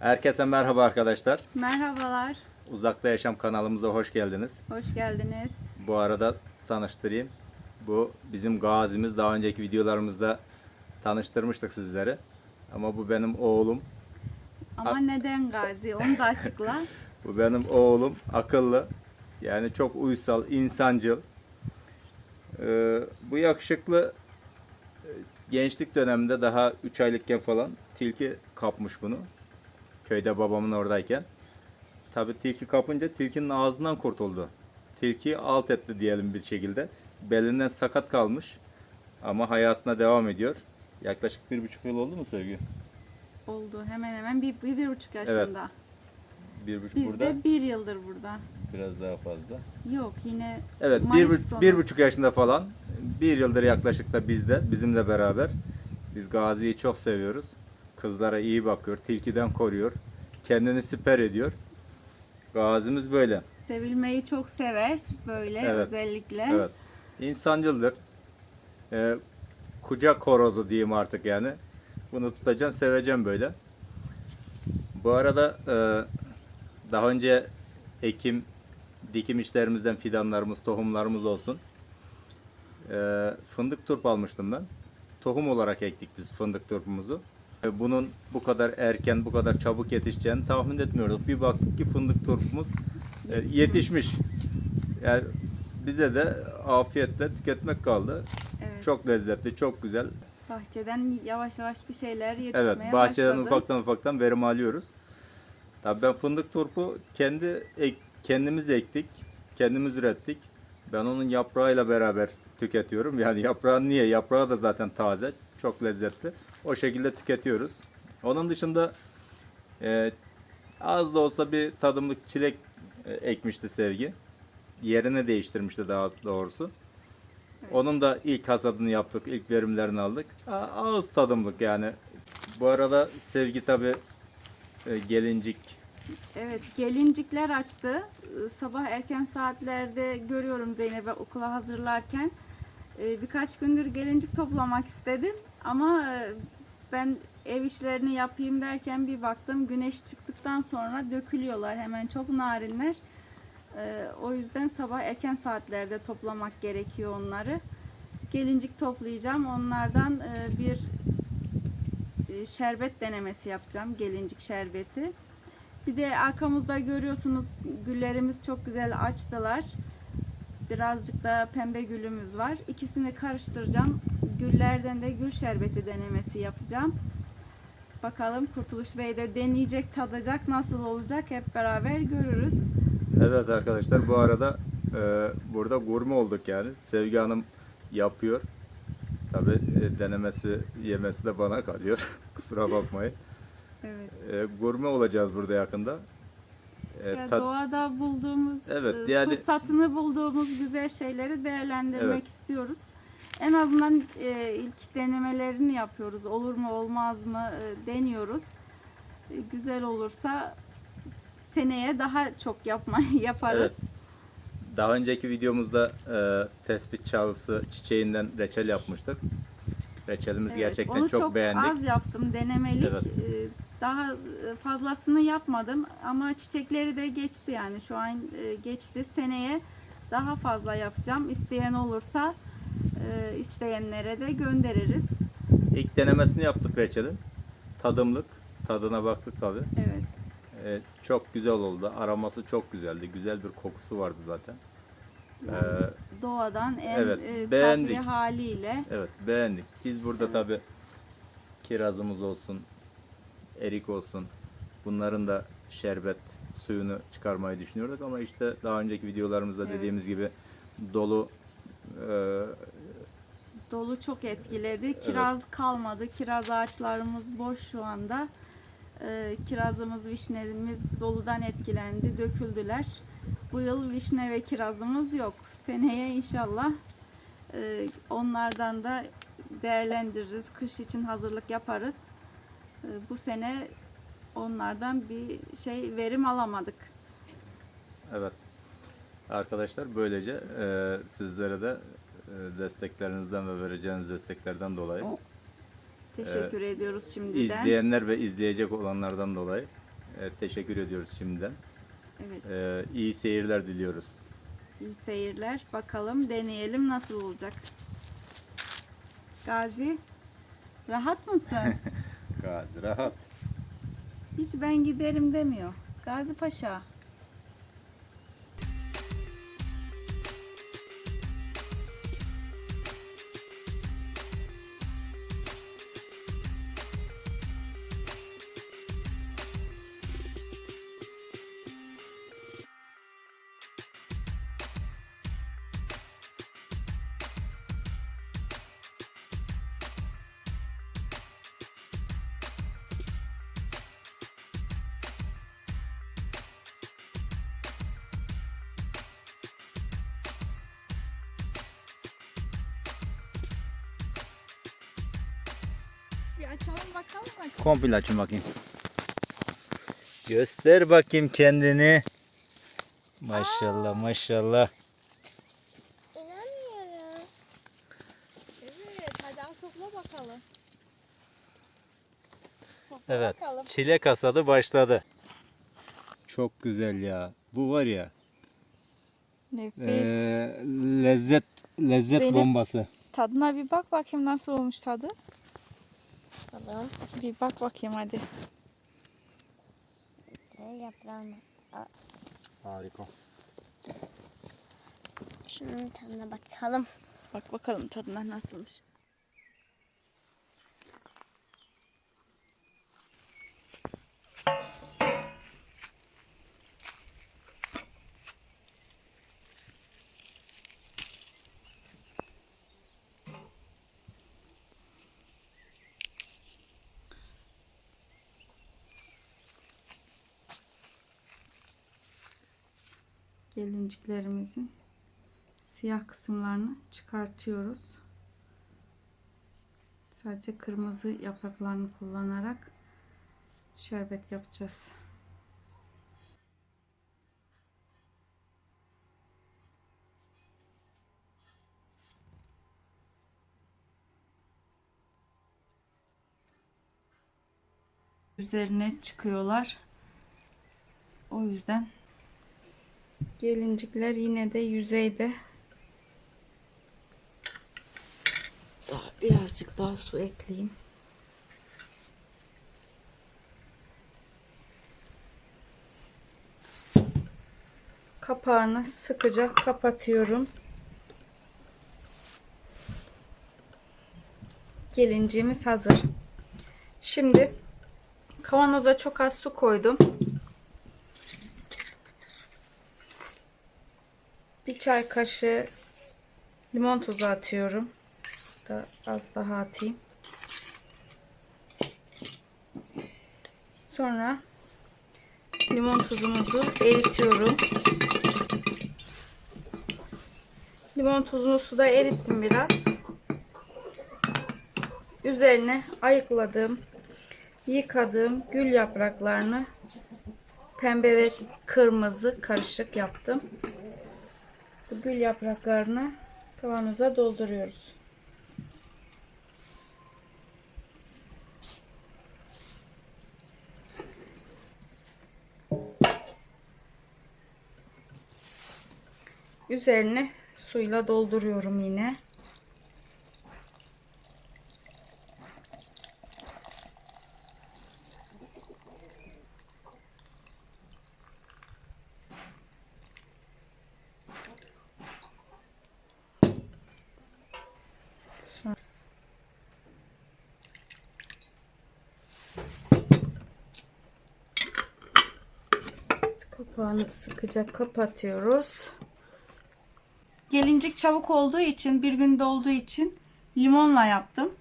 Herkese merhaba arkadaşlar. Merhabalar, Uzakta Yaşam kanalımıza hoş geldiniz. hoş geldiniz. Bu arada tanıştırayım. Bu bizim gazimiz. Daha önceki videolarımızda tanıştırmıştık sizleri. Ama bu benim oğlum. Ama neden Gazi? Onu da açıkla. Bu benim oğlum. Akıllı. Yani çok uysal, insancıl. Ee, bu yakışıklı e, gençlik döneminde daha 3 aylıkken falan tilki kapmış bunu. Köyde babamın oradayken. Tabii tilki kapınca tilkinin ağzından kurtuldu. Tilkiyi alt etti diyelim bir şekilde. Belinden sakat kalmış. Ama hayatına devam ediyor. Yaklaşık bir buçuk yıl oldu mu Sevgi? Oldu hemen hemen bir, bir, bir buçuk yaşında. Bir buçuk Biz burada. de bir yıldır burada. Biraz daha fazla. Yok yine Evet, bir, Mayıs bu- sonu. bir buçuk yaşında falan. Bir yıldır yaklaşık da bizde, bizimle beraber. Biz Gazi'yi çok seviyoruz. Kızlara iyi bakıyor, tilkiden koruyor. Kendini siper ediyor. Gazimiz böyle. sevilmeyi çok sever böyle Evet, özellikle. Evet. İnsancıldır. Ee, kucak horozu diyeyim artık yani. Bunu tutacaksın, seveceksin böyle. Bu arada e, daha önce ekim, dikim işlerimizden fidanlarımız, tohumlarımız olsun. E, fındık turp almıştım ben. Tohum olarak ektik biz fındık turpumuzu. E, Bunun bu kadar erken, bu kadar çabuk yetişeceğini tahmin etmiyorduk. Bir baktık ki fındık turpumuz e, Yetişmiş. yetişmiş. Yani bize de afiyetle tüketmek kaldı. Evet. Çok lezzetli, çok güzel. Bahçeden yavaş yavaş bir şeyler yetişmeye Evet, bahçeden başladı. ufaktan ufaktan verim alıyoruz. Tabii ben fındık turpu kendi ek- kendimiz ektik, kendimiz ürettik. Ben onun yaprağıyla beraber tüketiyorum. Yani yaprağı niye? Yaprağı da zaten taze, çok lezzetli. O şekilde tüketiyoruz. Onun dışında e, az da olsa bir tadımlık çilek e, ekmişti Sevgi. Yerini değiştirmişti daha doğrusu. Onun da ilk hasadını yaptık, ilk verimlerini aldık. A- Ağız tadımlık yani. Bu arada Sevgi tabi gelincik Evet, gelincikler açtı. Ee, Sabah erken saatlerde görüyorum Zeynep'e okula hazırlarken. Ee, Birkaç gündür gelincik toplamak istedim ama e, ben ev işlerini yapayım derken bir baktım güneş çıktıktan sonra dökülüyorlar hemen çok narinler. Ee, O yüzden sabah erken saatlerde toplamak gerekiyor onları. Gelincik toplayacağım. Onlardan e, bir e, şerbet denemesi yapacağım. Gelincik şerbeti. Bir de arkamızda görüyorsunuz güllerimiz çok güzel açtılar. Birazcık da pembe gülümüz var. İkisini karıştıracağım. Güllerden de gül şerbeti denemesi yapacağım. Bakalım Kurtuluş Bey de deneyecek, tadacak, nasıl olacak hep beraber görürüz. Evet arkadaşlar bu arada e, burada gurme olduk yani. Sevgi Hanım yapıyor. Tabi denemesi yemesi de bana kalıyor. Kusura bakmayın. Evet. E, gurme olacağız burada yakında. E, Ya tat- doğada bulduğumuz, Evet, e, yani- fırsatını bulduğumuz güzel şeyleri değerlendirmek Evet. istiyoruz. En azından e, ilk denemelerini yapıyoruz. Olur mu olmaz mı e, deniyoruz. E, güzel olursa seneye daha çok yapma yaparız. Evet. Daha önceki videomuzda e, tespit çalısı çiçeğinden reçel yapmıştık. Reçelimiz Evet, gerçekten onu çok, beğendik. az yaptım denemelik. Evet. E, Daha e, fazlasını yapmadım ama çiçekleri de geçti yani şu an e, geçti. Seneye daha fazla yapacağım. İsteyen olursa e, isteyenlere de göndeririz. İlk denemesini yaptık reçelin. Tadımlık. Tadına baktık tabi. Evet. çok güzel oldu. Aroması çok güzeldi. Güzel bir kokusu vardı zaten. Ee, Doğadan en Evet, e, beğendik. tabii haliyle. evet beğendik. Biz burada Evet. tabi kirazımız olsun, erik olsun. Bunların da şerbet suyunu çıkarmayı düşünüyorduk ama işte daha önceki videolarımızda Evet. dediğimiz gibi dolu e, Dolu çok etkiledi. Kiraz kalmadı. Kiraz ağaçlarımız boş şu anda. Ee, kirazımız, vişnemiz doludan etkilendi, döküldüler. Bu yıl vişne ve kirazımız yok. Seneye inşallah e, onlardan da değerlendiririz. Kış için hazırlık yaparız. E, bu sene onlardan bir şey verim alamadık. evet arkadaşlar böylece e, sizlere de desteklerinizden ve vereceğiniz desteklerden dolayı Teşekkür ediyoruz şimdiden. izleyenler ve izleyecek olanlardan dolayı Evet, teşekkür ediyoruz şimdiden. Evet. Ee, iyi seyirler diliyoruz. İyi seyirler. Bakalım deneyelim nasıl olacak. Gazi rahat mısın? Gazi rahat. Hiç ben giderim demiyor. Gazi Paşa. Açalım bakalım mı? Komple açın bakayım. Göster bakayım kendini. Maşallah maşallah. İnanmıyorum. Evet, hadi al topla bakalım. Topla Evet. bakalım. Çilek hasadı başladı. Çok güzel ya. Bu var ya. Nefis. Ee, lezzet lezzet Zeynep. bombası. Tadına bir bak bakayım nasıl olmuş tadı. Tamam. Bir bak bakayım hadi. Yaprağını? Harika. Şunun tadına bakalım. Bak bakalım tadına nasılmış. Gelinciklerimizin siyah kısımlarını çıkartıyoruz. Sadece kırmızı yapraklarını kullanarak şerbet yapacağız. Üzerine çıkıyorlar. O yüzden gelincikler yine de yüzeyde daha birazcık daha su ekleyeyim. Kapağını sıkıca kapatıyorum. Gelinciğimiz hazır. Şimdi kavanoza çok az su koydum. Bir çay kaşığı limon tuzu atıyorum da az daha atayım. Sonra limon tuzumuzu eritiyorum. Limon tuzunu suda erittim biraz. Üzerine ayıkladığım, yıkadığım gül yapraklarını pembe ve kırmızı karışık yaptım. Bu gül yapraklarını kavanoza dolduruyoruz. Üzerine suyla dolduruyorum yine. Sonra- Kapağını sıkıca kapatıyoruz. Gelincik çabuk olduğu için bir günde olduğu için limonla yaptım.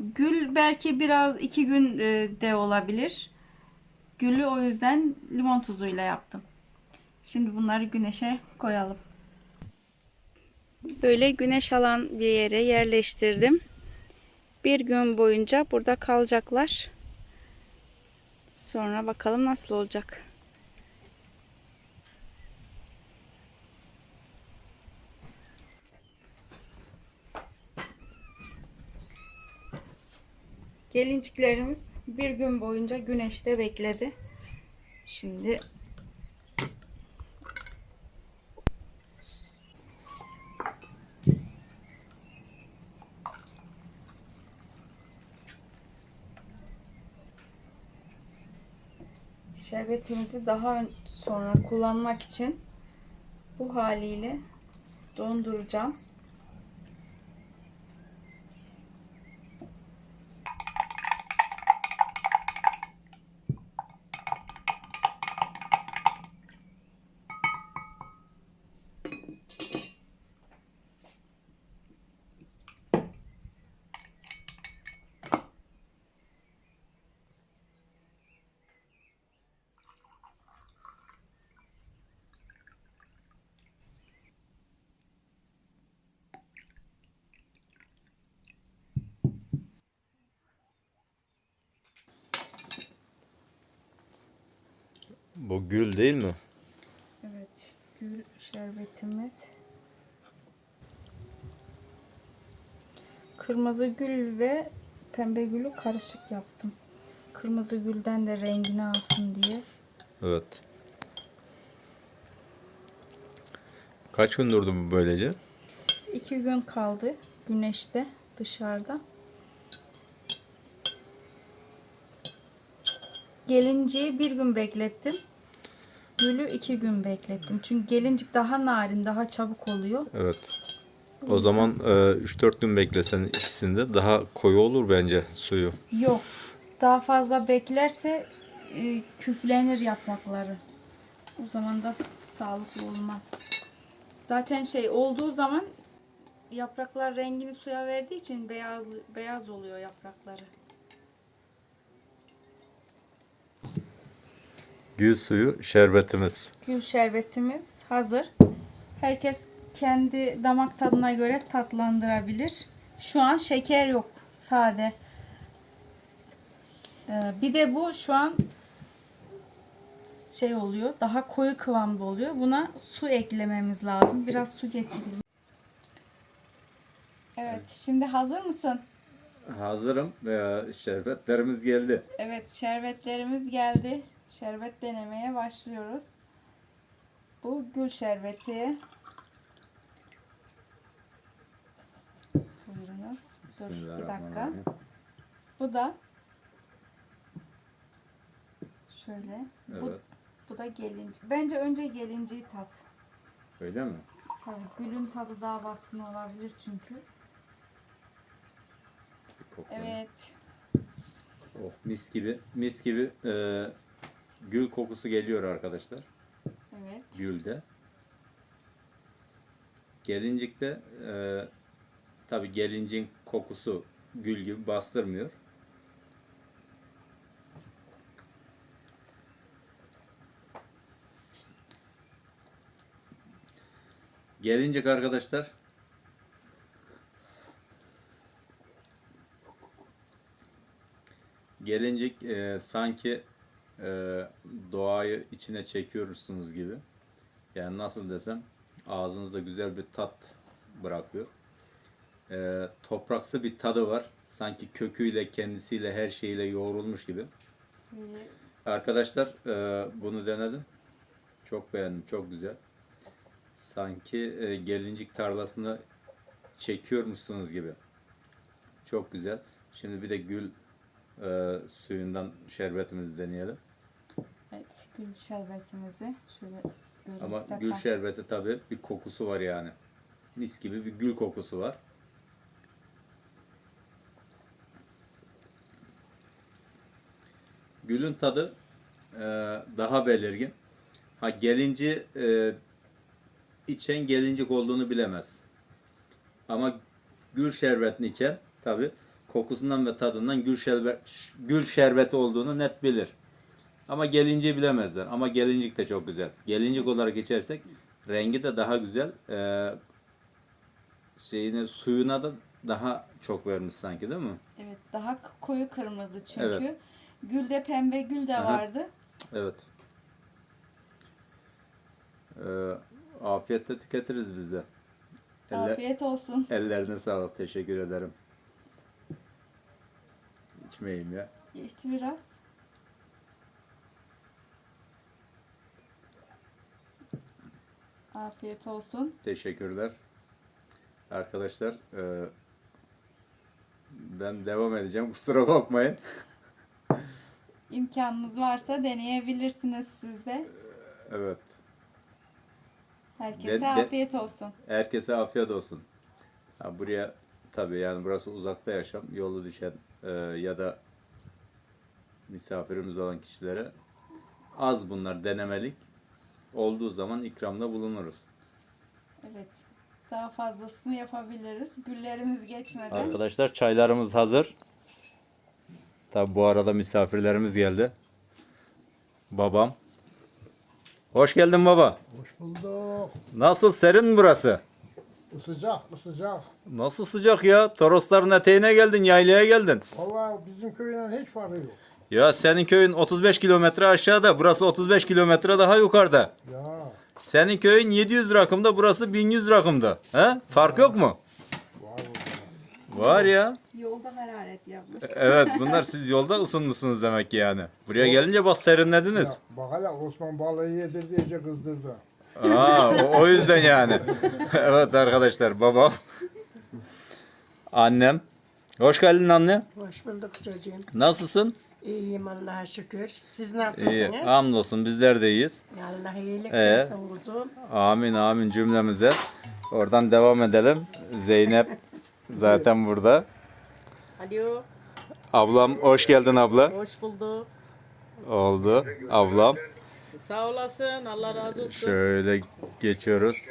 Gül belki biraz iki gün e, de olabilir. Gülü o yüzden limon tuzuyla yaptım. Şimdi bunları güneşe koyalım. Böyle güneş alan bir yere yerleştirdim. Bir gün boyunca burada kalacaklar. Sonra bakalım nasıl olacak. Gelinciklerimiz bir gün boyunca güneşte bekledi. Şimdi şerbetimizi daha sonra kullanmak için bu haliyle donduracağım. Bu gül değil mi? Evet, gül şerbetimiz. Kırmızı gül ve pembe gülü karışık yaptım. Kırmızı gülden de rengini alsın diye. Evet. Kaç gün durdu bu böylece? İki gün kaldı güneşte dışarıda. Gelinciyi bir gün beklettim. Gülü iki gün beklettim. Çünkü gelincik daha narin, daha çabuk oluyor. Evet. O zaman e, 3-4 gün beklesen ikisinde daha koyu olur bence suyu. Yok. Daha fazla beklerse e, küflenir yaprakları. O zaman da sağlıklı olmaz. Zaten şey olduğu zaman yapraklar rengini suya verdiği için beyaz beyaz oluyor yaprakları. Gül suyu şerbetimiz. Gül şerbetimiz hazır. Herkes kendi damak tadına göre tatlandırabilir. Şu an şeker yok. Sade. Ee, bir de bu şu an şey oluyor. Daha koyu kıvamda oluyor. Buna su eklememiz lazım. Biraz su getireyim. Evet. Şimdi hazır mısın? Hazırım. E, şerbetlerimiz geldi. Evet, şerbetlerimiz geldi. Şerbet denemeye başlıyoruz. Bu gül şerbeti. Buyurunuz. Dur bir dakika. Bu da şöyle. Bu, Evet. bu da gelinci. Bence önce gelinciyi tat. Öyle mi? Tabii gülün tadı daha baskın olabilir çünkü. Evet. Oh, mis gibi, mis gibi e, gül kokusu geliyor arkadaşlar. Evet. Gülde. Gelincikte e, tabi gelincin kokusu gül gibi bastırmıyor. Gelincik arkadaşlar Gelincik e, sanki e, doğayı içine çekiyorsunuz gibi. Yani nasıl desem ağzınızda güzel bir tat bırakıyor. E, topraksı bir tadı var. Sanki köküyle, kendisiyle, her şeyiyle yoğrulmuş gibi. Ve Arkadaşlar e, bunu denedim. Çok beğendim, çok güzel. Sanki e, gelincik tarlasını çekiyormuşsunuz gibi. Çok güzel. Şimdi bir de gül e, suyundan şerbetimizi deneyelim. Evet, gül şerbetimizi şöyle Ama görüntüde gül kal- şerbeti tabi bir kokusu var yani. Mis gibi bir gül kokusu var. Gülün tadı e, daha belirgin. Ha gelinci e, içen gelincik olduğunu bilemez. Ama gül şerbetini içen tabi kokusundan ve tadından gül şerbet gül şerbeti olduğunu net bilir. Ama gelinciyi bilemezler. Ama gelincik de çok güzel. Gelincik olarak içersek rengi de daha güzel. Ee, şeyini suyuna da daha çok vermiş sanki değil mi? Evet, daha koyu kırmızı çünkü. Evet. Gülde pembe gül de Aha. vardı. Evet. Ee, afiyetle tüketiriz biz de. Elle- Afiyet olsun. ellerine sağlık. Teşekkür ederim. İçmeyeyim ya. İç biraz. Afiyet olsun. Teşekkürler. Arkadaşlar e, ben devam edeceğim. Kusura bakmayın. İmkanınız varsa deneyebilirsiniz siz de. Evet. Herkese de, de, afiyet olsun. Herkese afiyet olsun. Ha, buraya tabii yani burası uzakta yaşam. Yolu düşen e, ya da misafirimiz olan kişilere az bunlar denemelik. Olduğu zaman ikramda bulunuruz. Evet. Daha fazlasını yapabiliriz. Güllerimiz geçmedi. Arkadaşlar çaylarımız hazır. Tabi bu arada misafirlerimiz geldi. Babam. Hoş geldin baba. Hoş bulduk. Nasıl serin mi burası? Sıcak, sıcak. Nasıl sıcak ya? Torosların eteğine geldin, yaylaya geldin. Vallahi bizim köyden hiç farkı yok. Ya senin köyün 35 kilometre aşağıda, burası 35 kilometre daha yukarıda. Ya Senin köyün 700 rakımda, burası 1100 rakımda. He? Fark yok mu? var o. Var ya. Yolda hararet yapmış. Evet bunlar siz yolda ısınmışsınız demek ki yani. Buraya gelince bak serinlediniz. Ya, bak hele Osman balığı yedirdi iyice kızdırdı. Aa, o, o yüzden yani. evet arkadaşlar babam. Annem. Hoş geldin anne. Hoş bulduk çocuğum. Nasılsın? İyiyim Allah'a şükür. Siz nasılsınız? İyi. Hamdolsun bizler de iyiyiz. Allah iyilik Ee? versin kuzum. Amin amin cümlemize. Oradan devam edelim. Zeynep zaten burada. Alo, Ablam hoş geldin abla. hoş bulduk. Oldu. Ablam. Sağ olasın, Allah razı olsun. Şöyle geçiyoruz.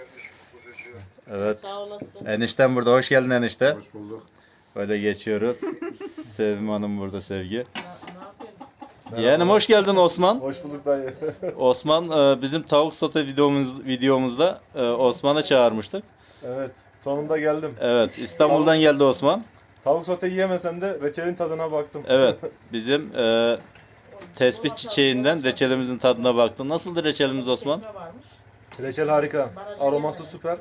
Evet. Sağ olasın. Eniştem burada. Hoş geldin enişte. Hoş bulduk. Böyle geçiyoruz. Sevim Hanım burada Sevgi. Ne yapıyorsun? Yeğenim hoş geldin Osman. Hoş bulduk dayı. Osman e, bizim tavuk sote videomuz videomuzda e, Osman'ı çağırmıştık. evet, sonunda geldim. Evet, İstanbul'dan geldi Osman. Tavuk sote yiyemesem de reçelin tadına baktım. Evet, bizim e, tespih çiçeğinden reçelimizin tadına baktı. Nasıldı reçelimiz Osman? Ne? Reçel harika. Aroması süper.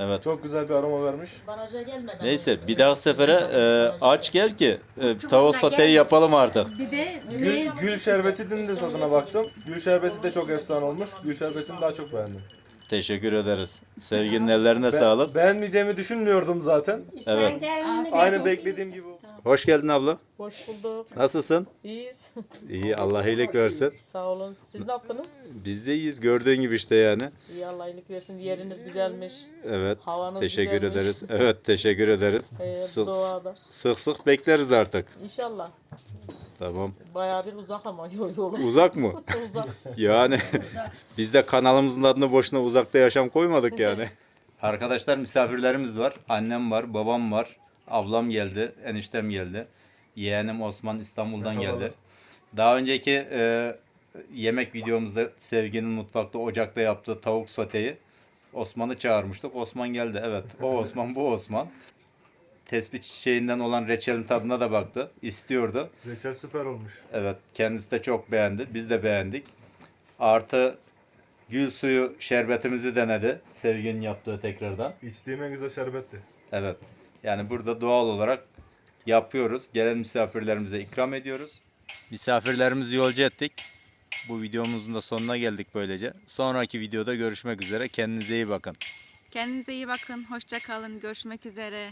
Evet. Çok güzel bir aroma vermiş. Baraja gelmeden. Neyse bir daha sefere e, aç gel ki e, tavuk soteyi yapalım artık. Bir de Gül, gül şerbetinin de tadına baktım. Gül şerbeti de çok efsane olmuş. Gül şerbetini daha çok beğendim. Teşekkür ederiz. Sevginin ellerine sağlık. Beğenmeyeceğimi düşünmüyordum zaten. Evet. Aynı beklediğim gibi. oldu. Hoş geldin abla. Hoş bulduk. Nasılsın? İyiyiz. İyi Allah iyilik versin. Sağ olun. Siz ne yaptınız? Biz de iyiyiz gördüğün gibi işte yani. İyi Allah iyilik versin. Yeriniz güzelmiş. Evet. Havanız Teşekkür güzelmiş. ederiz. Evet teşekkür ederiz. Ee, Sık, doğada. sık sık bekleriz artık. İnşallah. Tamam. Bayağı bir uzak ama yol yolu. Uzak mı? uzak. Yani biz de kanalımızın adını boşuna uzakta yaşam koymadık yani. Arkadaşlar misafirlerimiz var. Annem var, babam var. Ablam geldi, eniştem geldi. Yeğenim Osman İstanbul'dan geldi. Daha önceki e, yemek videomuzda Sevgi'nin mutfakta ocakta yaptığı tavuk soteyi Osman'ı çağırmıştık. Osman geldi. Evet. O Osman, bu Osman. Tespih çiçeğinden olan reçelin tadına da baktı. İstiyordu. Reçel süper olmuş. Evet kendisi de çok beğendi. Biz de beğendik. Artı gül suyu şerbetimizi denedi. Sevginin yaptığı tekrardan. İçtiğim en güzel şerbetti. Evet. Yani burada doğal olarak yapıyoruz. Gelen misafirlerimize ikram ediyoruz. Misafirlerimizi yolcu ettik. Bu videomuzun da sonuna geldik böylece. Sonraki videoda görüşmek üzere. Kendinize iyi bakın. kendinize iyi bakın. Hoşça kalın. Görüşmek üzere.